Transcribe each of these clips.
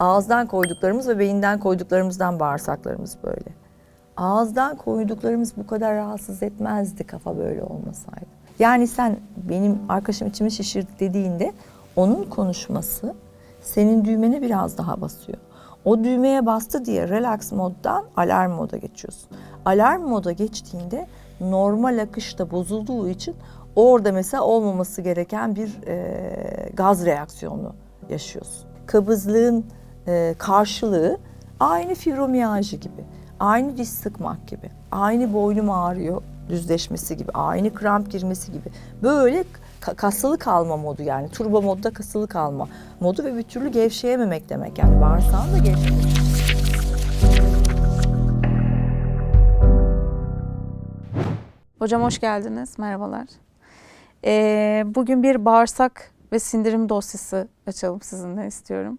Ağızdan koyduklarımız ve beyinden koyduklarımızdan bağırsaklarımız böyle. Ağızdan koyduklarımız bu kadar rahatsız etmezdi kafa böyle olmasaydı. Yani sen benim arkadaşım içimi şişirdi dediğinde onun konuşması senin düğmene biraz daha basıyor. O düğmeye bastı diye relax moddan alarm moda geçiyorsun. Alarm moda geçtiğinde normal akışta bozulduğu için orada mesela olmaması gereken bir e, gaz reaksiyonu yaşıyorsun. Kabızlığın e, karşılığı aynı fibromiyajı gibi, aynı diş sıkmak gibi, aynı boynum ağrıyor düzleşmesi gibi, aynı kramp girmesi gibi. Böyle ka- kasılı kalma modu yani. Turbo modda kasılı kalma modu ve bir türlü gevşeyememek demek yani. Bağırsağın da gevşemek. Hocam hoş geldiniz. Merhabalar. Ee, bugün bir bağırsak ve sindirim dosyası açalım sizinle istiyorum.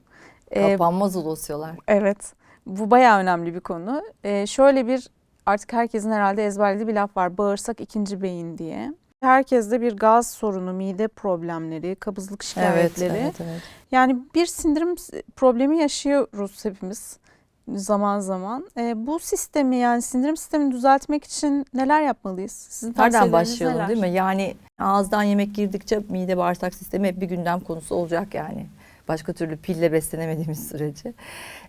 Ee, Kapanmaz dosyalar. evet. Bu bayağı önemli bir konu. Ee, şöyle bir artık herkesin herhalde ezberlediği bir laf var. Bağırsak ikinci beyin diye. Herkeste bir gaz sorunu, mide problemleri, kabızlık şikayetleri. Evet, evet. Yani bir sindirim problemi yaşıyoruz hepimiz zaman zaman. Ee, bu sistemi yani sindirim sistemini düzeltmek için neler yapmalıyız? Sizin Nereden başlayalım neler? değil mi? Yani ağızdan yemek girdikçe mide bağırsak sistemi hep bir gündem konusu olacak yani. Başka türlü pille beslenemediğimiz sürece.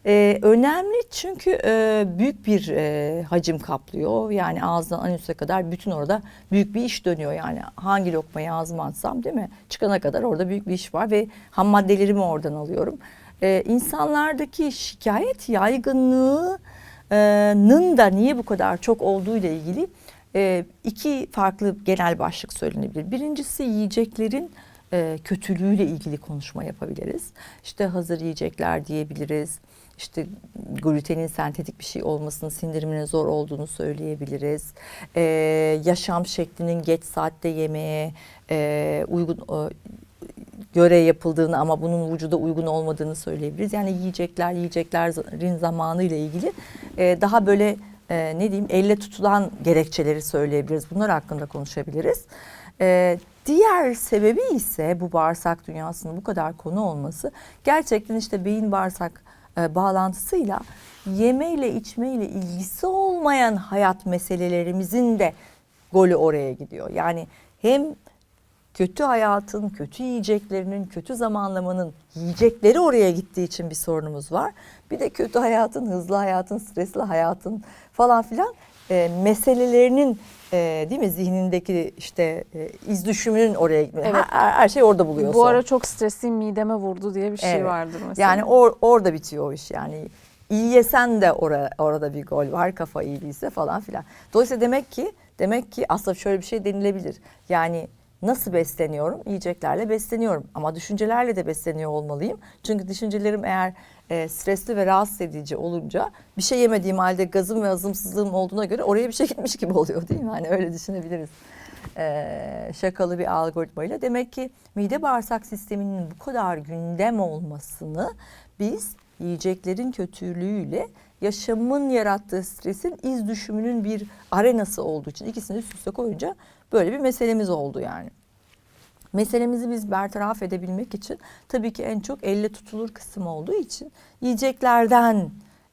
Ee, önemli çünkü e, büyük bir e, hacim kaplıyor. Yani ağızdan anüse kadar bütün orada büyük bir iş dönüyor. Yani hangi lokmayı ağzıma atsam değil mi? Çıkana kadar orada büyük bir iş var ve ham maddelerimi oradan alıyorum. Ee, insanlardaki şikayet yaygınlığının da niye bu kadar çok olduğu ile ilgili e, iki farklı genel başlık söylenebilir. Birincisi yiyeceklerin e, kötülüğüyle ilgili konuşma yapabiliriz. İşte hazır yiyecekler diyebiliriz. İşte glutenin sentetik bir şey olmasının sindirimine zor olduğunu söyleyebiliriz. E, yaşam şeklinin geç saatte yemeğe e, uygun e, göre yapıldığını ama bunun vücuda uygun olmadığını söyleyebiliriz. Yani yiyecekler, yiyeceklerin zamanı ile ilgili e, daha böyle e, ne diyeyim elle tutulan gerekçeleri söyleyebiliriz. Bunlar hakkında konuşabiliriz. E, diğer sebebi ise bu bağırsak dünyasının bu kadar konu olması gerçekten işte beyin bağırsak e, bağlantısıyla yemeyle içmeyle ilgisi olmayan hayat meselelerimizin de golü oraya gidiyor. Yani hem kötü hayatın, kötü yiyeceklerinin, kötü zamanlamanın yiyecekleri oraya gittiği için bir sorunumuz var. Bir de kötü hayatın, hızlı hayatın, stresli hayatın falan filan e, meselelerinin e, değil mi zihnindeki işte e, iz düşümünün oraya gitmesi. Evet. Her, her şey orada buluyor. Bu ara çok stresliyim mideme vurdu diye bir şey Evet. vardır mesela. Yani or, orada bitiyor o iş yani. İyi yesen de ora, orada bir gol var kafa iyi değilse falan filan. Dolayısıyla demek ki demek ki aslında şöyle bir şey denilebilir. Yani nasıl besleniyorum? Yiyeceklerle besleniyorum ama düşüncelerle de besleniyor olmalıyım. Çünkü düşüncelerim eğer e, stresli ve rahatsız edici olunca bir şey yemediğim halde gazım ve hazımsızlığım olduğuna göre oraya bir şey gitmiş gibi oluyor değil mi? Hani öyle düşünebiliriz. E, şakalı bir algoritmayla. Demek ki mide bağırsak sisteminin bu kadar gündem olmasını biz yiyeceklerin kötülüğüyle yaşamın yarattığı stresin iz düşümünün bir arenası olduğu için ikisini üst üste koyunca böyle bir meselemiz oldu yani. Meselemizi biz bertaraf edebilmek için tabii ki en çok elle tutulur kısım olduğu için yiyeceklerden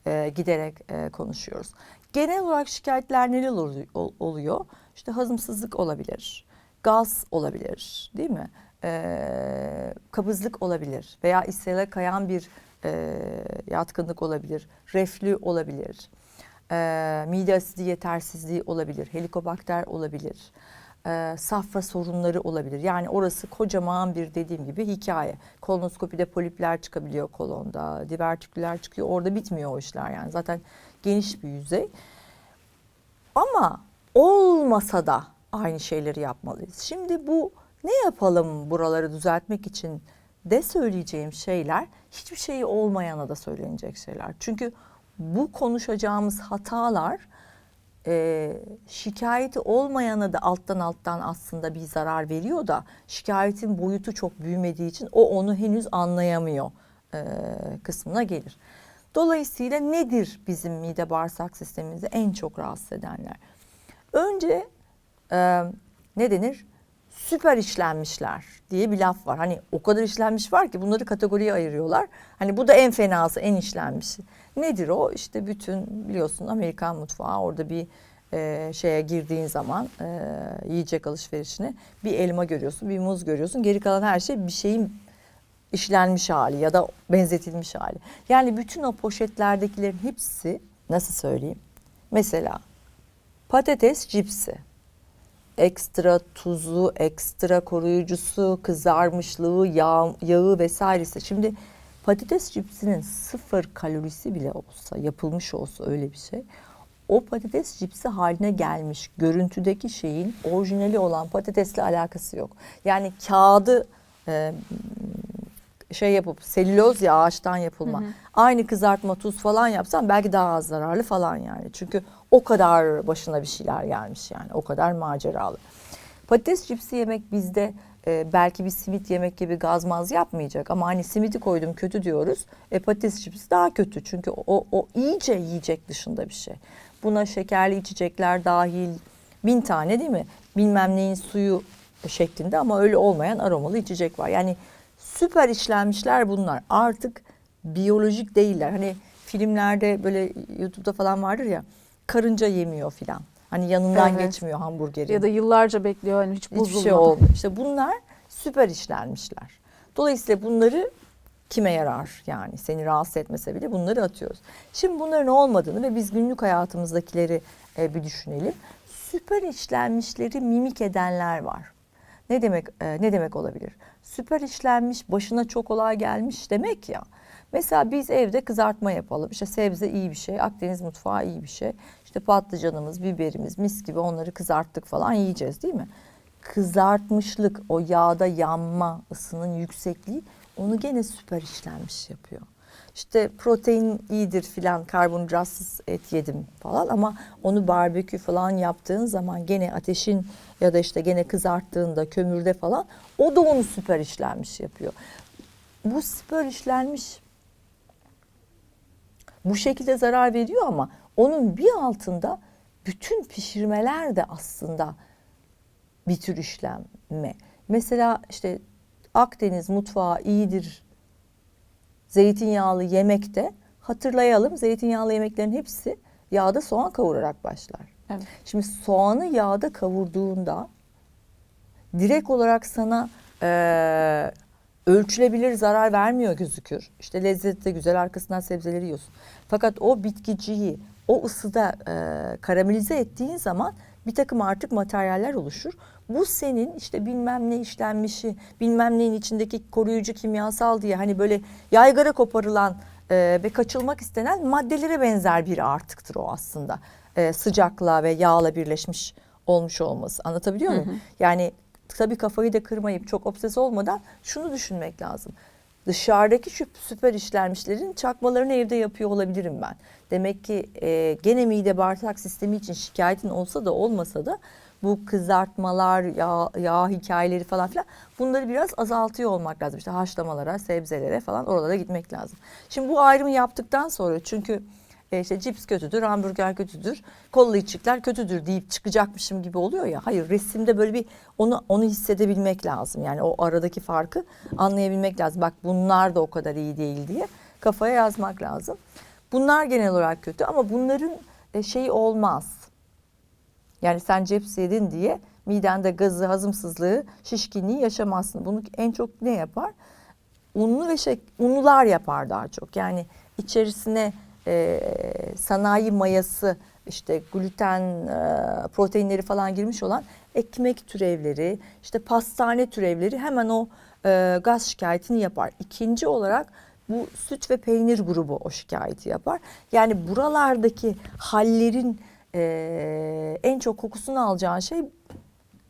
e, giderek e, konuşuyoruz. Genel olarak şikayetler neler olu- ol- oluyor? İşte hazımsızlık olabilir, gaz olabilir değil mi? E, kabızlık olabilir veya ishale kayan bir e, yatkınlık olabilir, reflü olabilir, e, mide asidi yetersizliği olabilir, helikobakter olabilir e, safra sorunları olabilir. Yani orası kocaman bir dediğim gibi hikaye. Kolonoskopide polipler çıkabiliyor kolonda, divertiküller çıkıyor. Orada bitmiyor o işler yani. Zaten geniş bir yüzey. Ama olmasa da aynı şeyleri yapmalıyız. Şimdi bu ne yapalım buraları düzeltmek için de söyleyeceğim şeyler hiçbir şeyi olmayana da söylenecek şeyler. Çünkü bu konuşacağımız hatalar e, şikayeti olmayana da alttan alttan aslında bir zarar veriyor da şikayetin boyutu çok büyümediği için o onu henüz anlayamıyor e, kısmına gelir. Dolayısıyla nedir bizim mide bağırsak sistemimizi en çok rahatsız edenler? Önce e, ne denir? süper işlenmişler diye bir laf var. Hani o kadar işlenmiş var ki bunları kategoriye ayırıyorlar. Hani bu da en fenası, en işlenmişi. Nedir o? İşte bütün biliyorsun Amerikan mutfağı orada bir e, şeye girdiğin zaman e, yiyecek alışverişine bir elma görüyorsun, bir muz görüyorsun. Geri kalan her şey bir şeyin işlenmiş hali ya da benzetilmiş hali. Yani bütün o poşetlerdekilerin hepsi nasıl söyleyeyim? Mesela patates cipsi. Ekstra tuzu, ekstra koruyucusu, kızarmışlığı, yağ, yağı vesairesi. Şimdi patates cipsinin sıfır kalorisi bile olsa, yapılmış olsa öyle bir şey. O patates cipsi haline gelmiş. Görüntüdeki şeyin orijinali olan patatesle alakası yok. Yani kağıdı e, şey yapıp selüloz ya ağaçtan yapılma. Aynı kızartma tuz falan yapsan belki daha az zararlı falan yani. Çünkü o kadar başına bir şeyler gelmiş yani. O kadar maceralı. Patates cipsi yemek bizde e, belki bir simit yemek gibi gazmaz yapmayacak ama hani simidi koydum kötü diyoruz. E, patates cipsi daha kötü çünkü o, o iyice yiyecek dışında bir şey. Buna şekerli içecekler dahil bin tane değil mi? Bilmem neyin suyu şeklinde ama öyle olmayan aromalı içecek var. Yani süper işlenmişler bunlar. Artık biyolojik değiller. Hani filmlerde böyle YouTube'da falan vardır ya karınca yemiyor filan. Hani yanından Evet. geçmiyor hamburgerin. Ya da yıllarca bekliyor hani hiç Hiçbir bozulmadan. şey olmuyor. İşte bunlar süper işlenmişler. Dolayısıyla bunları kime yarar yani seni rahatsız etmese bile bunları atıyoruz. Şimdi bunların olmadığını ve biz günlük hayatımızdakileri e, bir düşünelim. Süper işlenmişleri mimik edenler var. Ne demek e, ne demek olabilir? Süper işlenmiş, başına çok olay gelmiş demek ya. Mesela biz evde kızartma yapalım. İşte sebze iyi bir şey, Akdeniz mutfağı iyi bir şey. İşte patlıcanımız, biberimiz mis gibi onları kızarttık falan yiyeceğiz değil mi? Kızartmışlık, o yağda yanma, ısının yüksekliği onu gene süper işlenmiş yapıyor. İşte protein iyidir filan karbonhidratsız et yedim falan ama onu barbekü falan yaptığın zaman gene ateşin ya da işte gene kızarttığında kömürde falan o da onu süper işlenmiş yapıyor. Bu süper işlenmiş bu şekilde zarar veriyor ama onun bir altında bütün pişirmeler de aslında bir tür işlenme. Mesela işte Akdeniz mutfağı iyidir zeytinyağlı yemekte hatırlayalım zeytinyağlı yemeklerin hepsi yağda soğan kavurarak başlar. Evet. Şimdi soğanı yağda kavurduğunda direkt olarak sana eee, ölçülebilir zarar vermiyor gözükür. İşte lezzeti de güzel arkasından sebzeleri yiyorsun. Fakat o bitkiciyi o ısıda eee, karamelize ettiğin zaman bir takım artık materyaller oluşur. Bu senin işte bilmem ne işlenmişi, bilmem neyin içindeki koruyucu kimyasal diye hani böyle yaygara koparılan eee, ve kaçılmak istenen maddelere benzer bir artıktır o aslında. Eee, sıcakla ve yağla birleşmiş olmuş olması. Anlatabiliyor muyum? Yani tabii kafayı da kırmayıp çok obses olmadan şunu düşünmek lazım. Dışarıdaki süper işlenmişlerin çakmalarını evde yapıyor olabilirim ben. Demek ki e, gene mide bağırsak sistemi için şikayetin olsa da olmasa da bu kızartmalar, yağ, yağ hikayeleri falan filan bunları biraz azaltıyor olmak lazım. İşte haşlamalara, sebzelere falan oralara gitmek lazım. Şimdi bu ayrımı yaptıktan sonra çünkü e, işte cips kötüdür, hamburger kötüdür, kolla içecekler kötüdür deyip çıkacakmışım gibi oluyor ya. Hayır resimde böyle bir onu onu hissedebilmek lazım. Yani o aradaki farkı anlayabilmek lazım. Bak bunlar da o kadar iyi değil diye kafaya yazmak lazım. Bunlar genel olarak kötü ama bunların e, şeyi olmaz. Yani sen cips yedin diye midende gazı, hazımsızlığı, şişkinliği yaşamazsın. Bunu en çok ne yapar? Unlu ve şek unlular yapar daha çok. Yani içerisine e, sanayi mayası, işte gluten, e, proteinleri falan girmiş olan ekmek türevleri, işte pastane türevleri hemen o e, gaz şikayetini yapar. İkinci olarak bu süt ve peynir grubu o şikayeti yapar. Yani buralardaki hallerin e, en çok kokusunu alacağın şey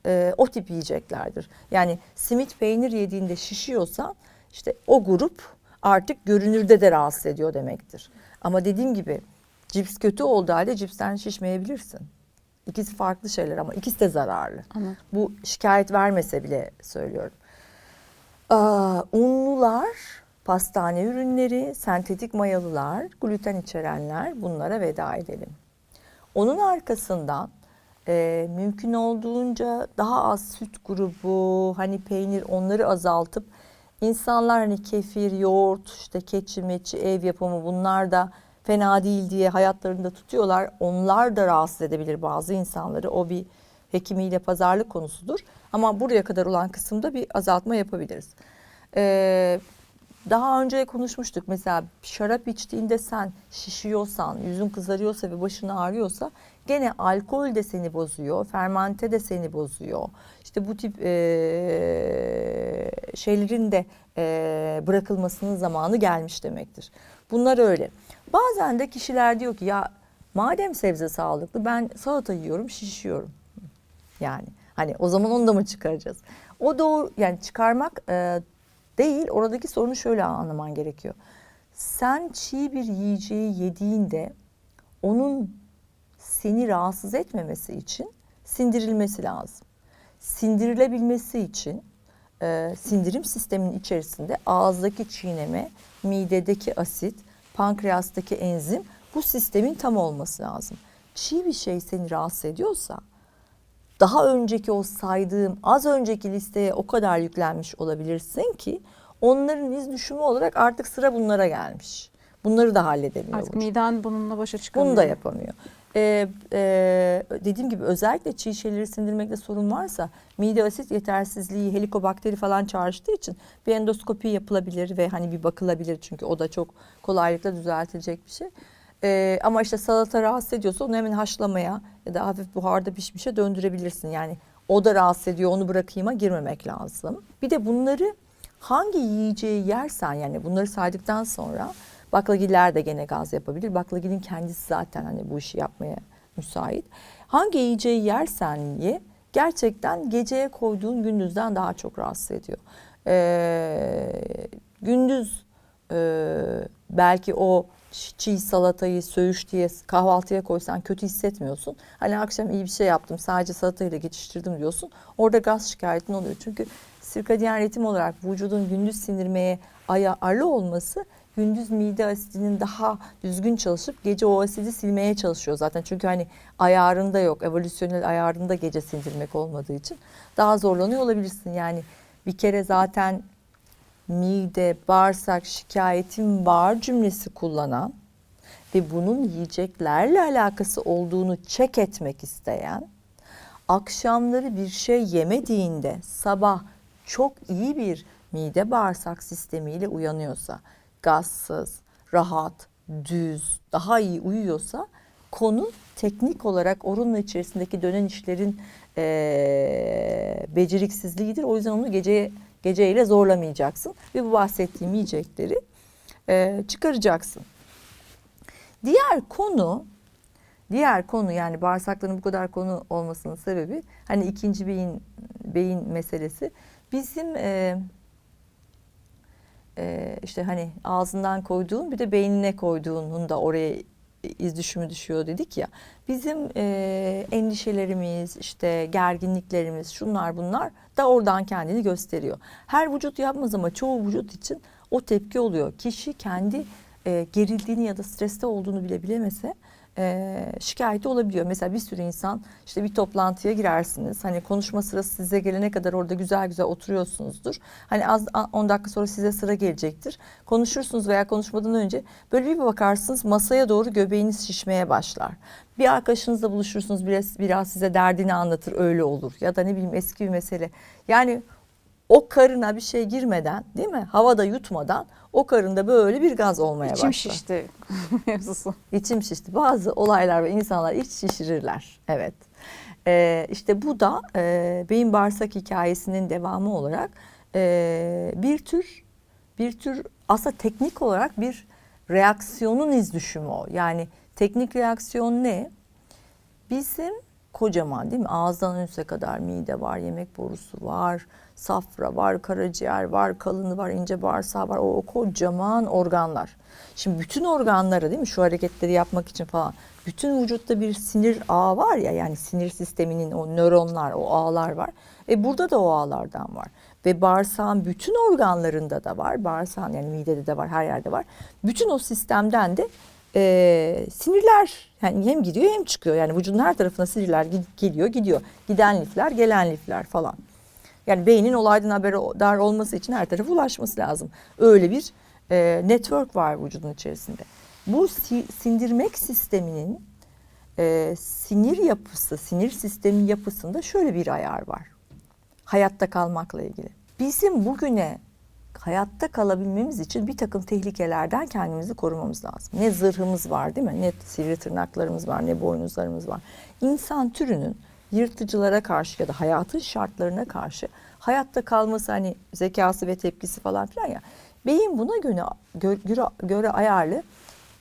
e, o tip yiyeceklerdir. Yani simit peynir yediğinde şişiyorsan işte o grup artık görünürde de rahatsız ediyor demektir. Ama dediğim gibi cips kötü olduğu halde cipsten şişmeyebilirsin. İkisi farklı şeyler ama ikisi de zararlı. Anladım. Bu şikayet vermese bile söylüyorum. Aa, unlular, pastane ürünleri, sentetik mayalılar, gluten içerenler bunlara veda edelim. Onun arkasından e, mümkün olduğunca daha az süt grubu, hani peynir onları azaltıp insanlar hani kefir, yoğurt, işte keçi, meçi, ev yapımı bunlar da fena değil diye hayatlarında tutuyorlar. Onlar da rahatsız edebilir bazı insanları. O bir hekimiyle pazarlık konusudur. Ama buraya kadar olan kısımda bir azaltma yapabiliriz. Ee, daha önce konuşmuştuk mesela şarap içtiğinde sen şişiyorsan, yüzün kızarıyorsa ve başın ağrıyorsa gene alkol de seni bozuyor, fermente de seni bozuyor. İşte bu tip eee, şeylerin de eee, bırakılmasının zamanı gelmiş demektir. Bunlar öyle. Bazen de kişiler diyor ki ya madem sebze sağlıklı ben salata yiyorum şişiyorum. Yani hani o zaman onu da mı çıkaracağız? O doğru yani çıkarmak e, değil oradaki sorunu şöyle anlaman gerekiyor. Sen çiğ bir yiyeceği yediğinde onun seni rahatsız etmemesi için sindirilmesi lazım. Sindirilebilmesi için e, sindirim sisteminin içerisinde ağızdaki çiğneme, midedeki asit, pankreastaki enzim bu sistemin tam olması lazım. Çiğ bir şey seni rahatsız ediyorsa daha önceki o saydığım az önceki listeye o kadar yüklenmiş olabilirsin ki onların iz düşümü olarak artık sıra bunlara gelmiş. Bunları da halledemiyor. Artık vücut. miden bununla başa çıkamıyor. Bunu da yapamıyor. Ee, e, dediğim gibi özellikle çiğ şeyleri sindirmekte sorun varsa mide asit yetersizliği, helikobakteri falan çağrıştığı için bir endoskopi yapılabilir ve hani bir bakılabilir çünkü o da çok kolaylıkla düzeltilecek bir şey. Ee, ama işte salata rahatsız ediyorsa onu hemen haşlamaya ya da hafif buharda pişmişe döndürebilirsin. Yani o da rahatsız ediyor onu bırakayım'a girmemek lazım. Bir de bunları hangi yiyeceği yersen yani bunları saydıktan sonra baklagiller de gene gaz yapabilir. Baklagilin kendisi zaten hani bu işi yapmaya müsait. Hangi yiyeceği yersen ye gerçekten geceye koyduğun gündüzden daha çok rahatsız ediyor. Ee, gündüz e, belki o çiğ salatayı söğüş diye kahvaltıya koysan kötü hissetmiyorsun. Hani akşam iyi bir şey yaptım sadece salatayla geçiştirdim diyorsun. Orada gaz şikayetin oluyor. Çünkü sirkadiyen ritim olarak vücudun gündüz sindirmeye ayarlı olması gündüz mide asidinin daha düzgün çalışıp gece o asidi silmeye çalışıyor zaten. Çünkü hani ayarında yok. Evolüsyonel ayarında gece sindirmek olmadığı için daha zorlanıyor olabilirsin. Yani bir kere zaten mide, bağırsak şikayetim var cümlesi kullanan ve bunun yiyeceklerle alakası olduğunu çek etmek isteyen, akşamları bir şey yemediğinde sabah çok iyi bir mide bağırsak sistemiyle uyanıyorsa, gazsız, rahat, düz, daha iyi uyuyorsa konu teknik olarak orunun içerisindeki dönen işlerin eee beceriksizliğidir. O yüzden onu geceye geceyle zorlamayacaksın ve bu bahsettiğim yiyecekleri eee, çıkaracaksın. Diğer konu diğer konu yani bağırsakların bu kadar konu olmasının sebebi hani ikinci beyin beyin meselesi bizim eee e, işte hani ağzından koyduğun bir de beynine koyduğunun da oraya iz düşümü düşüyor dedik ya. Bizim e, endişelerimiz, işte gerginliklerimiz, şunlar bunlar da oradan kendini gösteriyor. Her vücut yapmaz ama çoğu vücut için o tepki oluyor. Kişi kendi e, gerildiğini ya da streste olduğunu bile bilemese e, şikayeti olabiliyor. Mesela bir sürü insan işte bir toplantıya girersiniz. Hani konuşma sırası size gelene kadar orada güzel güzel oturuyorsunuzdur. Hani az 10 dakika sonra size sıra gelecektir. Konuşursunuz veya konuşmadan önce böyle bir bakarsınız masaya doğru göbeğiniz şişmeye başlar. Bir arkadaşınızla buluşursunuz biraz, biraz size derdini anlatır öyle olur. Ya da ne bileyim eski bir mesele. Yani o karına bir şey girmeden değil mi? Havada yutmadan o karında böyle bir gaz olmaya İçim başlar. şişti mevzusu. İçim şişti. Bazı olaylar ve insanlar iç şişirirler. Evet. Ee, işte bu da e, beyin bağırsak hikayesinin devamı olarak e, bir tür bir tür aslında teknik olarak bir reaksiyonun iz düşümü o. Yani teknik reaksiyon ne? Bizim kocaman değil mi? Ağızdan önüse kadar mide var, yemek borusu var, safra var, karaciğer var, kalını var, ince bağırsağı var. O, o kocaman organlar. Şimdi bütün organlara değil mi şu hareketleri yapmak için falan bütün vücutta bir sinir ağı var ya yani sinir sisteminin o nöronlar, o ağlar var. E burada da o ağlardan var. Ve bağırsağın bütün organlarında da var. Bağırsağın yani midede de var, her yerde var. Bütün o sistemden de e, sinirler yani hem gidiyor hem çıkıyor. Yani vücudun her tarafına sinirler geliyor gidiyor. Giden lifler gelen lifler falan. Yani beynin olaydan haberdar olması için her tarafa ulaşması lazım. Öyle bir e, network var vücudun içerisinde. Bu si- sindirmek sisteminin e, sinir yapısı, sinir sistemi yapısında şöyle bir ayar var. Hayatta kalmakla ilgili. Bizim bugüne hayatta kalabilmemiz için bir takım tehlikelerden kendimizi korumamız lazım. Ne zırhımız var değil mi? Ne sivri tırnaklarımız var, ne boynuzlarımız var. İnsan türünün yırtıcılara karşı ya da hayatın şartlarına karşı hayatta kalması hani zekası ve tepkisi falan filan ya. Beyin buna göre, göre, göre ayarlı.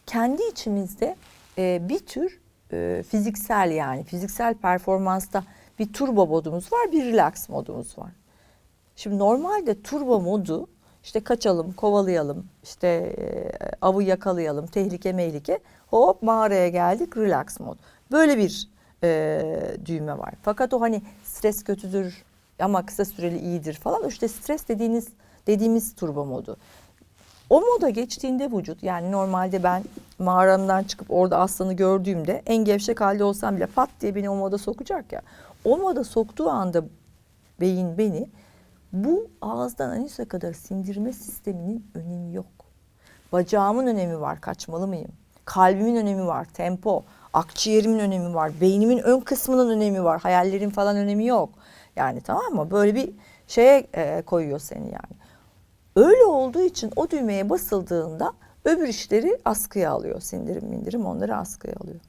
Kendi içimizde e, bir tür e, fiziksel yani fiziksel performansta bir turbo modumuz var, bir relax modumuz var. Şimdi normalde turbo modu işte kaçalım, kovalayalım, işte e, avı yakalayalım, tehlike mehlike. Hop mağaraya geldik, relax mod. Böyle bir e, düğme var. Fakat o hani stres kötüdür ama kısa süreli iyidir falan. İşte stres dediğiniz dediğimiz turbo modu. O moda geçtiğinde vücut yani normalde ben mağaramdan çıkıp orada aslanı gördüğümde en gevşek halde olsam bile pat diye beni o moda sokacak ya. O moda soktuğu anda beyin beni bu ağızdan anüse kadar sindirme sisteminin önemi yok. Bacağımın önemi var, kaçmalı mıyım? Kalbimin önemi var, tempo. Akciğerimin önemi var, beynimin ön kısmının önemi var, hayallerin falan önemi yok. Yani tamam mı? Böyle bir şeye e, koyuyor seni yani. Öyle olduğu için o düğmeye basıldığında öbür işleri askıya alıyor. Sindirim mindirim onları askıya alıyor.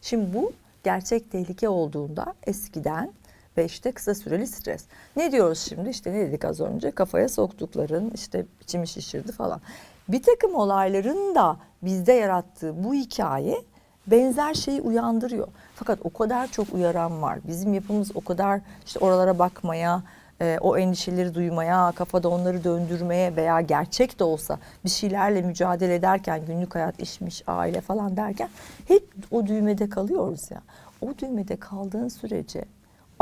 Şimdi bu gerçek tehlike olduğunda eskiden ve işte kısa süreli stres. Ne diyoruz şimdi? İşte ne dedik az önce? Kafaya soktukların işte içimi şişirdi falan. Bir takım olayların da bizde yarattığı bu hikaye benzer şeyi uyandırıyor. Fakat o kadar çok uyaran var. Bizim yapımız o kadar işte oralara bakmaya, e, o endişeleri duymaya, kafada onları döndürmeye veya gerçek de olsa bir şeylerle mücadele ederken günlük hayat, işmiş, aile falan derken hep o düğmede kalıyoruz ya. O düğmede kaldığın sürece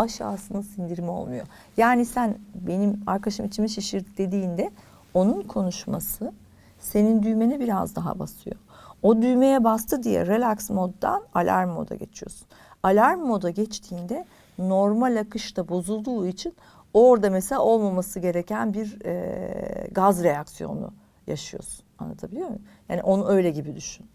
aşağısının sindirimi olmuyor. Yani sen benim arkadaşım içimi şişirdi dediğinde onun konuşması senin düğmene biraz daha basıyor. O düğmeye bastı diye relax moddan alarm moda geçiyorsun. Alarm moda geçtiğinde normal akışta bozulduğu için orada mesela olmaması gereken bir e, gaz reaksiyonu yaşıyorsun. Anlatabiliyor muyum? Yani onu öyle gibi düşün.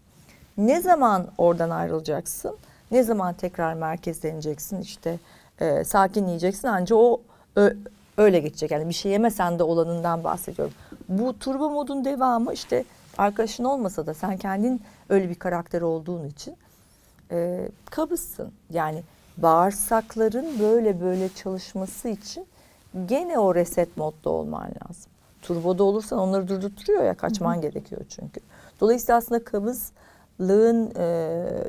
Ne zaman oradan ayrılacaksın? Ne zaman tekrar merkezleneceksin? İşte e, sakinleyeceksin anca o ö, öyle geçecek. Yani bir şey yemesen de olanından bahsediyorum. Bu turbo modun devamı işte arkadaşın olmasa da sen kendin öyle bir karakter olduğun için e, kabızsın. Yani bağırsakların böyle böyle çalışması için gene o reset modda olman lazım. Turboda olursan onları durdurtuyor ya kaçman gerekiyor çünkü. Dolayısıyla aslında kabızlığın e,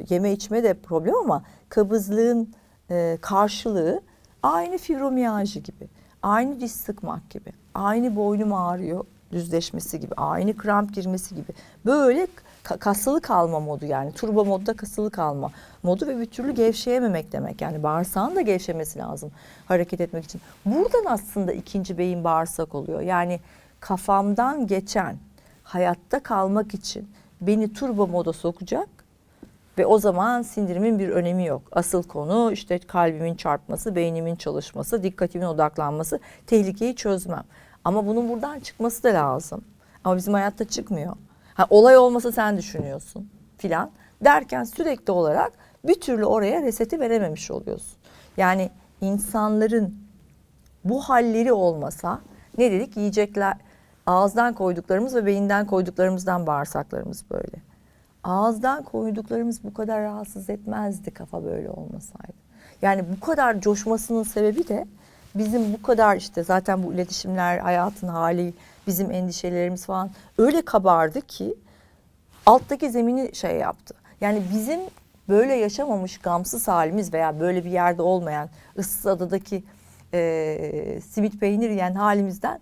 yeme içme de problem ama kabızlığın e, karşılığı aynı fibromiyajı gibi, aynı diş sıkmak gibi, aynı boynum ağrıyor düzleşmesi gibi, aynı kramp girmesi gibi. Böyle ka- kasılı kalma modu yani turbo modda kasılı kalma modu ve bir türlü gevşeyememek demek. Yani bağırsağın da gevşemesi lazım hareket etmek için. Buradan aslında ikinci beyin bağırsak oluyor. Yani kafamdan geçen hayatta kalmak için beni turbo moda sokacak ve o zaman sindirimin bir önemi yok. Asıl konu işte kalbimin çarpması, beynimin çalışması, dikkatimin odaklanması, tehlikeyi çözmem. Ama bunun buradan çıkması da lazım. Ama bizim hayatta çıkmıyor. Ha, olay olmasa sen düşünüyorsun filan derken sürekli olarak bir türlü oraya reseti verememiş oluyorsun. Yani insanların bu halleri olmasa ne dedik yiyecekler ağızdan koyduklarımız ve beyinden koyduklarımızdan bağırsaklarımız böyle. Ağızdan koyduklarımız bu kadar rahatsız etmezdi kafa böyle olmasaydı. Yani bu kadar coşmasının sebebi de bizim bu kadar işte zaten bu iletişimler, hayatın hali, bizim endişelerimiz falan öyle kabardı ki alttaki zemini şey yaptı. Yani bizim böyle yaşamamış gamsız halimiz veya böyle bir yerde olmayan ıssız adadaki e, simit peynir yiyen halimizden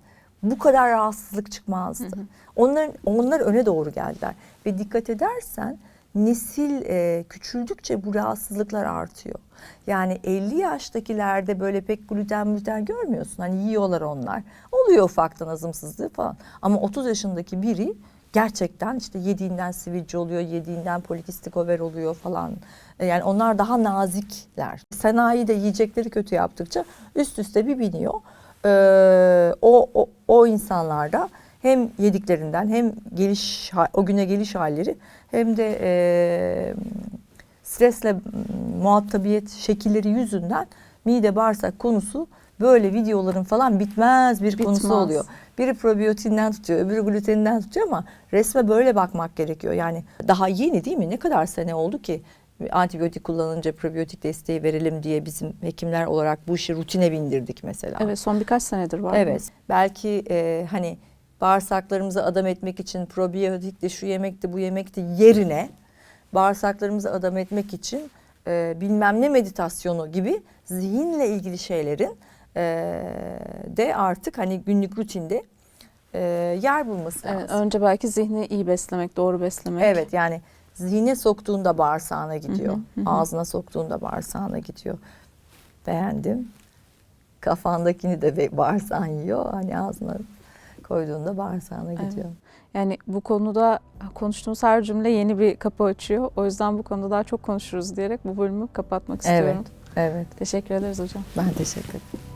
bu kadar rahatsızlık çıkmazdı. Onlar, onlar öne doğru geldiler. Ve dikkat edersen nesil e, küçüldükçe bu rahatsızlıklar artıyor. Yani 50 yaştakilerde böyle pek gluten gluten görmüyorsun. Hani yiyorlar onlar. Oluyor ufaktan azımsızlığı falan. Ama 30 yaşındaki biri gerçekten işte yediğinden sivilce oluyor, yediğinden polikistik over oluyor falan. E, Yani onlar daha nazikler. Sanayi de yiyecekleri kötü yaptıkça üst üste bir biniyor. Ee, o, o, o insanlarda hem yediklerinden hem geliş o güne geliş halleri hem de e, stresle muhatabiyet şekilleri yüzünden mide bağırsak konusu böyle videoların falan bitmez bir konusu Bitmez. oluyor. Biri probiyotinden tutuyor, öbürü gluteninden tutuyor ama resme böyle bakmak gerekiyor. Yani daha yeni değil mi? Ne kadar sene oldu ki antibiyotik kullanınca probiyotik desteği verelim diye bizim hekimler olarak bu işi rutine bindirdik mesela. Evet son birkaç senedir var. Evet. Belki e, hani bağırsaklarımızı adam etmek için probiyotikti, şu yemekti, bu yemekti yerine bağırsaklarımızı adam etmek için e, bilmem ne meditasyonu gibi zihinle ilgili şeylerin e, de artık hani günlük rutinde e, yer bulması Evet, lazım. önce belki zihni iyi beslemek, doğru beslemek. Evet yani zihne soktuğunda bağırsağına gidiyor. Hı hı. Ağzına soktuğunda bağırsağına gidiyor. Beğendim. Kafandakini de bağırsağın yiyor. Hani ağzına koyduğunda bağırsağına Evet. gidiyor. Yani bu konuda konuştuğumuz her cümle yeni bir kapı açıyor. O yüzden bu konuda daha çok konuşuruz diyerek bu bölümü kapatmak Evet. istiyorum. Evet. Teşekkür ederiz hocam. Ben teşekkür ederim.